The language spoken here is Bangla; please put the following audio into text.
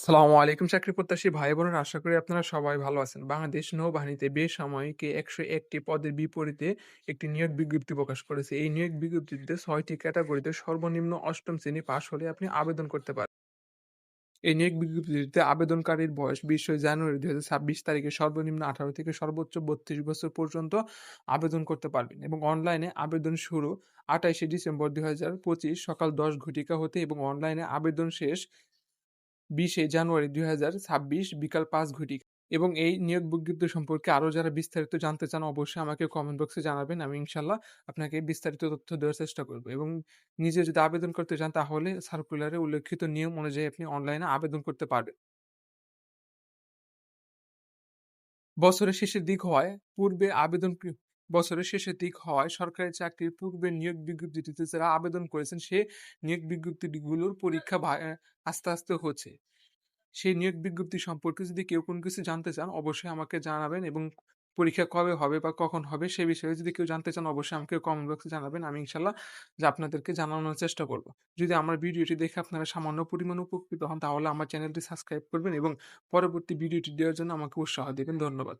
সালামু আলাইকুম, চাকরি প্রত্যাশী ভাই বোনেরা আশা করি আপনারা সবাই ভালো আছেন। বাংলাদেশ নৌবাহিনীতে বেসামরিক ১০১ টি পদের বিপরীতে একটি নিয়োগ বিজ্ঞপ্তি প্রকাশ করেছে। এই নিয়োগ বিজ্ঞপ্তিতে ৬ টি ক্যাটাগরিতে সর্বনিম্ন অষ্টম শ্রেণি পাস হলে আপনি আবেদন করতে পারেন। এই নিয়োগ বিজ্ঞপ্তিতে আবেদনকারীর বয়স ২০ জানুয়ারি ২০২৬ তারিখে সর্বনিম্ন ১৮ থেকে সর্বোচ্চ ৩২ বছর পর্যন্ত আবেদন করতে পারবেন এবং অনলাইনে আবেদন শুরু ২৮শে ডিসেম্বর ২০২৫ সকাল ১০ ঘটিকা হতে এবং অনলাইনে আবেদন শেষ বিশে জানুয়ারি দুই হাজার ছাব্বিশ বিকাল পাঁচ ঘটিকা এবং এই নিয়োগ বিজ্ঞপ্তি সম্পর্কে আরও যারা বিস্তারিত জানতে চান, অবশ্যই আমাকে কমেন্ট বক্সে জানাবেন। আমি ইনশাল্লাহ আপনাকে বিস্তারিত তথ্য দেওয়ার চেষ্টা করব। এবং নিজে যদি আবেদন করতে চান, তাহলে সার্কুলারে উল্লেখিত নিয়ম অনুযায়ী আপনি অনলাইনে আবেদন করতে পারবেন। বছরের শেষের দিক হওয়ায় পূর্বে আবেদন বছরের শেষের দিক হওয়ায় সরকারি চাকরির পূর্বে নিয়োগ বিজ্ঞপ্তিটিতে যারা আবেদন করেছেন, সে নিয়োগ বিজ্ঞপ্তিগুলোর পরীক্ষা আস্তে আস্তে হচ্ছে। সেই নিয়োগ বিজ্ঞপ্তি সম্পর্কে যদি কেউ কোনো কিছু জানতে চান, অবশ্যই আমাকে জানাবেন এবং পরীক্ষা কবে হবে বা কখন হবে সে বিষয়ে যদি কেউ জানতে চান, অবশ্যই আমাকে কমেন্ট বক্সে জানাবেন। আমি ইনশাল্লাহ যে আপনাদেরকে জানানোর চেষ্টা করব। যদি আমার ভিডিওটি দেখে আপনারা সামান্য পরিমাণ উপকৃত হন, তাহলে আমার চ্যানেলটি সাবস্ক্রাইব করবেন এবং পরবর্তী ভিডিওটি দেওয়ার জন্য আমাকে উৎসাহ দেবেন। ধন্যবাদ।